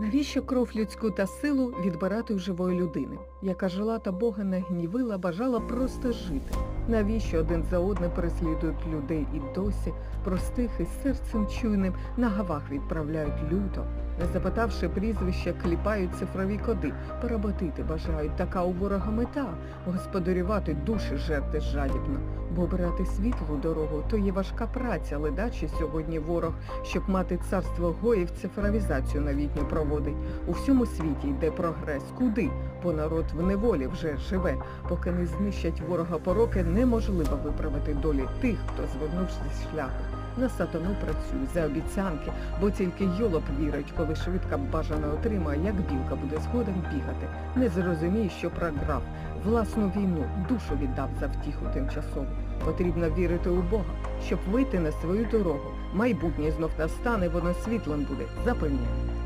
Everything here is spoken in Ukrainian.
Навіщо кров людську та силу відбирати у живої людини, яка жила та Бога не гнівила, бажала просто жити? Навіщо один за одним переслідують людей і досі, простих і серцем чуйним на гавах відправляють люто, не запитавши прізвища, кліпають цифрові коди, поработити бажають, така у ворога мета, господарювати душі жерти жадібно, бо обирати світлу дорогу, то є важка праця, ледачі сьогодні ворог, щоб мати царство гоїв, цифровізацію новітню проводить. У всьому світі йде прогрес. Куди? Бо народ в неволі вже живе. Поки не знищать ворога пороки, неможливо виправити долі тих, хто звернувся зі шляху. На сатану працюй за обіцянки, бо тільки йолоп вірить, коли швидка бажано отримає, як білка буде згодом бігати. Не зрозуміє, що програв. Власну війну, душу віддав за втіху тимчасову. Потрібно вірити у Бога, щоб вийти на свою дорогу. Майбутнє знов настане, воно світлим буде, запевняю.